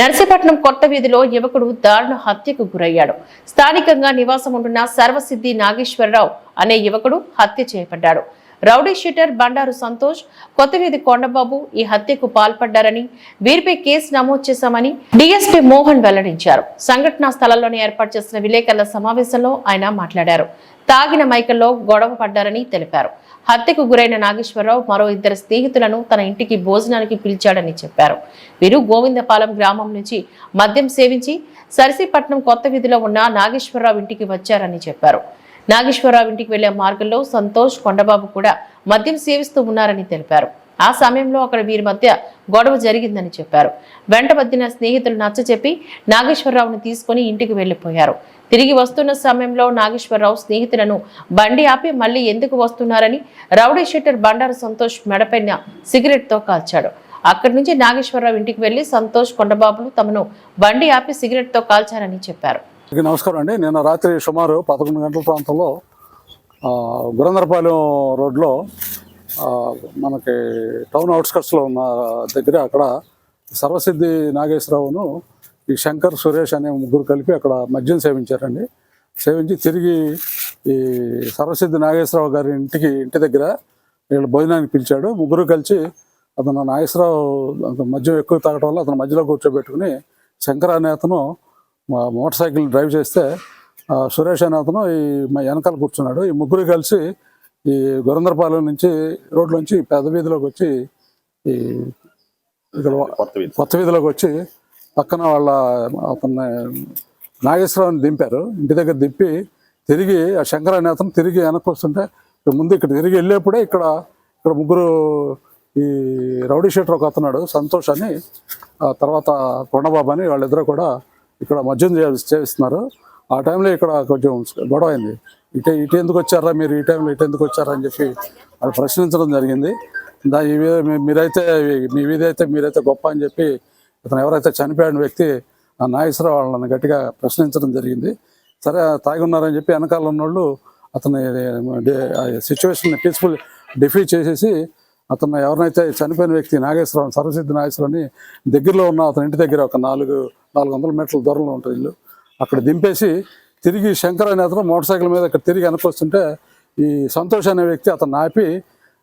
నర్సీపట్నం కొత్త వీధిలో యువకుడు దారుణ హత్యకు గురయ్యాడు. స్థానికంగా నివాసం ఉంటున్న సర్వసిద్ధి నాగేశ్వరరావు అనే యువకుడు హత్య చేయబడ్డాడు. రౌడీ షీటర్ బండారు సంతోష్ కొత్తవీధి కొండబాబు ఈ హత్యకు పాల్పడ్డారని వీరిపై కేసు నమోదు చేశామని డీఎస్పీ మోహన్ వెల్లడించారు. సంఘటనా స్థలంలోనే ఏర్పాటు చేసిన విలేకరుల సమావేశంలో ఆయన మాట్లాడారు. తాగిన మైకల్లో గొడవ పడ్డారని తెలిపారు. హత్యకు గురైన నాగేశ్వరరావు మరో ఇద్దరు స్నేహితులను తన ఇంటికి భోజనానికి పిలిచాడని చెప్పారు. వీరు గోవిందపాలెం గ్రామం నుంచి మద్యం సేవించి సరిసిపట్నం కొత్త వీధిలో ఉన్న నాగేశ్వరరావు ఇంటికి వచ్చారని చెప్పారు. నాగేశ్వరరావు ఇంటికి వెళ్ళే మార్గంలో సంతోష్ కొండబాబు కూడా మద్యం సేవిస్తూ ఉన్నారని తెలిపారు. ఆ సమయంలో అక్కడ వీరి మధ్య గొడవ జరిగిందని చెప్పారు. వెంట వద్దిన స్నేహితులు నచ్చచెప్పి నాగేశ్వరరావును తీసుకుని ఇంటికి వెళ్ళిపోయారు తిరిగి వస్తున్న సమయంలో నాగేశ్వరరావు స్నేహితులను బండి ఆపి మళ్ళీ ఎందుకు వస్తున్నారని రౌడీ షీటర్ బండారు సంతోష్ మెడపైన సిగరెట్తో కాల్చాడు. అక్కడి నుంచి నాగేశ్వరరావు ఇంటికి వెళ్ళి సంతోష్ కొండబాబులు తమను బండి ఆపి సిగరెట్తో కాల్చారని చెప్పారు. నమస్కారం అండి. నిన్న రాత్రి సుమారు పదకొండు గంటల ప్రాంతంలో గురందరపాలెం రోడ్లో మనకి టౌన్ అవుట్స్కట్స్లో ఉన్న దగ్గర అక్కడ సర్వసిద్ధి నాగేశ్వరరావును ఈ శంకర్ సురేష్ అనే ముగ్గురు కలిపి అక్కడ మద్యం సేవించారండి. సేవించి తిరిగి ఈ సర్వసిద్ధి నాగేశ్వరరావు గారి ఇంటికి ఇంటి దగ్గర వీళ్ళు భోజనానికి పిలిచాడు. ముగ్గురు కలిసి అతను నాగేశ్వరరావు మద్యం ఎక్కువ తాగడం వల్ల అతను మధ్యలో కూర్చోబెట్టుకుని శంకర్ అనే అతను మా మోటార్ సైకిల్ డ్రైవ్ చేస్తే ఆ, సురేష్ అనే అతను ఈ మా వెనకాల కూర్చున్నాడు. ఈ ముగ్గురు కలిసి ఈ గురందరపాలెం నుంచి రోడ్లోంచి పెద్ద వీధిలోకి వచ్చి ఈ ఇక్కడ కొత్త వీధిలోకి వచ్చి పక్కన వాళ్ళ అతన్ని నాగేశ్వరరావుని దింపారు. ఇంటి దగ్గర దింపి తిరిగి ఆ శంకర అనే అతను తిరిగి వెనక్కి వస్తుంటే ముందు ఇక్కడ తిరిగి వెళ్ళేప్పుడే ఇక్కడ ఇక్కడ ముగ్గురు ఈ రౌడీ షీటర్ ఒక అతన్నాడు సంతోష్ అని. ఆ తర్వాత కొండబాబు అని వాళ్ళిద్దరూ కూడా ఇక్కడ మద్యం చేస్తున్నారు ఆ టైంలో ఇక్కడ కొంచెం గొడవ అయింది. ఇటు ఇటు ఎందుకు వచ్చారా మీరు? ఈ టైంలో ఇటు ఎందుకు వచ్చారా అని చెప్పి వాళ్ళు ప్రశ్నించడం జరిగింది. దా ఈ మీరైతే మీ వీధి అయితే మీరైతే గొప్ప అని చెప్పి ఇతను ఎవరైతే చనిపోయిన వ్యక్తి ఆ నాగేశ్వరరావు వాళ్ళని గట్టిగా ప్రశ్నించడం జరిగింది. సరే తాగి ఉన్నారని చెప్పి వెనకాల ఉన్నోళ్ళు అతని సిచ్యువేషన్ పీస్ఫుల్ డిఫీట్ చేసేసి అతను ఎవరినైతే చనిపోయిన వ్యక్తి నాగేశ్వరరావు సర్వసిద్ధి నాగేశ్వరరావుని దగ్గరలో ఉన్న అతని ఇంటి దగ్గర ఒక నాలుగు నాలుగు వందల మీటర్ల దూరంలో ఉంటుంది ఇల్లు అక్కడ దింపేసి తిరిగి శంకర్ అనే అతను మోటార్ సైకిల్ మీద ఇక్కడ తిరిగి వెనకొస్తుంటే ఈ సంతోష్ అనే వ్యక్తి అతను ఆపి